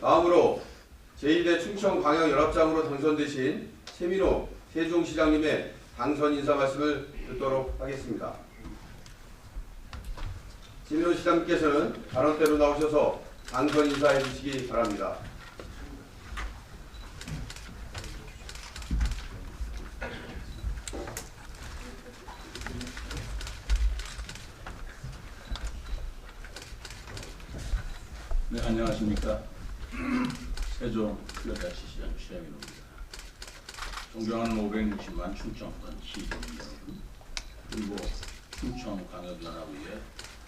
다음으로 제2대 충청광역연합장으로 당선되신 최민호 세종시장님의 당선 인사 말씀을 듣도록 하겠습니다. 최민호 시장님께서는 발언대로 나오셔서 당선 인사해 주시기 바랍니다. 네, 안녕하십니까. 세종 여자시 시장 최민호입니다. 존경하는 560만 충청권 시민 여러분, 그리고 충청 광역연합의회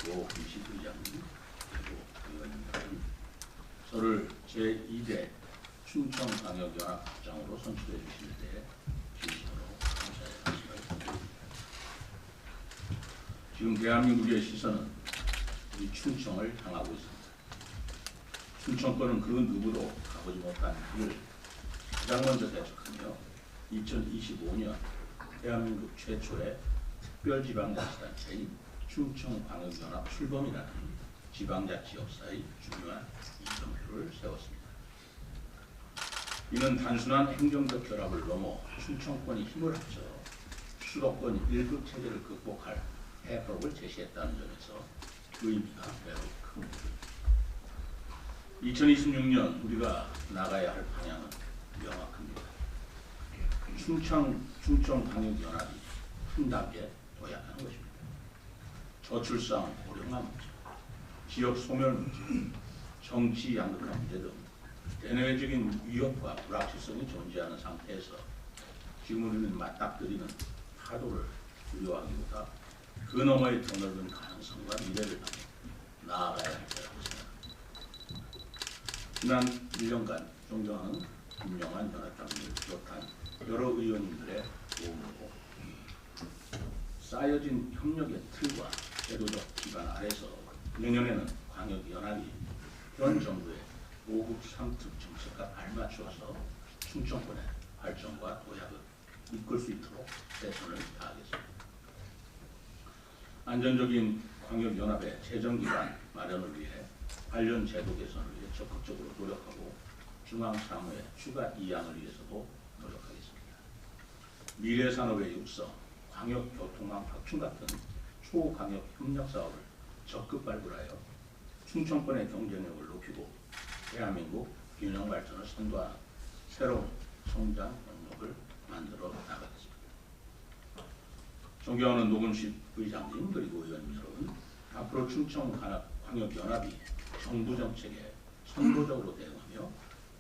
노금식 의장님, 그리고 의원님 저를 제2대 충청 광역연합장으로 선출해 주신 데 진심으로 감사의 말씀을 드립니다. 지금 대한민국의 시선은 우리 충청을 향하고 있습니다. 충청권은 그 누구도 가보지 못한 길을 가장 먼저 대척하며 2025년 대한민국 최초의 특별지방자치단체인 충청광역연합 출범이라는 지방자치 역사의 중요한 이점표를 세웠습니다. 이는 단순한 행정적 결합을 넘어 충청권이 힘을 합쳐 수도권 일극 체제를 극복할 해법을 제시했다는 점에서 의미가 매우. 2026년 우리가 나가야 할 방향은 명확합니다. 충청 충청 방역 연합이 한 단계 도약하는 것입니다. 저출산 고령화 문제, 지역 소멸 문제, 정치 양극화 문제 등 대내외적인 위협과 불확실성이 존재하는 상태에서 지금 우리는 맞닥뜨리는 파도를 두려워하기보다 그 너머의 더 넓은 가능성과 미래를 향해 나아가야 생각합니다. 지난 1년간 존경하는 김영환 연합장님을 비롯한 여러 의원님들의 도움으로 쌓여진 협력의 틀과 제도적 기반 아래서 내년에는 광역연합이 현 정부의 5국 3특 정책과 발맞추어서 충청권의 발전과 도약을 이끌 수 있도록 최선을 다하겠습니다. 안전적인 광역연합의 재정기관 마련을 위해 관련 제도 개선을 위해 적극적으로 노력하고 중앙 사무의 추가 이양을 위해서도 노력하겠습니다. 미래 산업의 육성, 광역 교통망 확충 같은 초광역 협력 사업을 적극 발굴하여 충청권의 경쟁력을 높이고 대한민국 균형 발전을 선도하는 새로운 성장 영역을 만들어 나가겠습니다. 존경하는 노근식 의장님 그리고 의원님 여러분, 앞으로 충청 광역연합이 정부 정책에 선도적으로 대응하며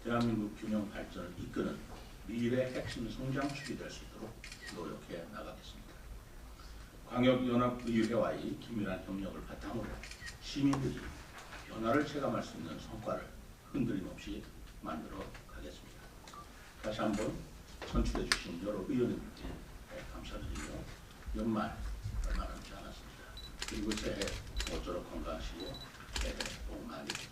대한민국 균형 발전을 이끄는 미래 핵심 성장축이 될 수 있도록 노력해 나가겠습니다. 광역연합의회와의 긴밀한 협력을 바탕으로 시민들이 변화를 체감할 수 있는 성과를 흔들림 없이 만들어 가겠습니다. 다시 한번 선출해 주신 여러 의원님께 감사드리며 연말 얼마 남지 않았습니다. 그리고 새해 done.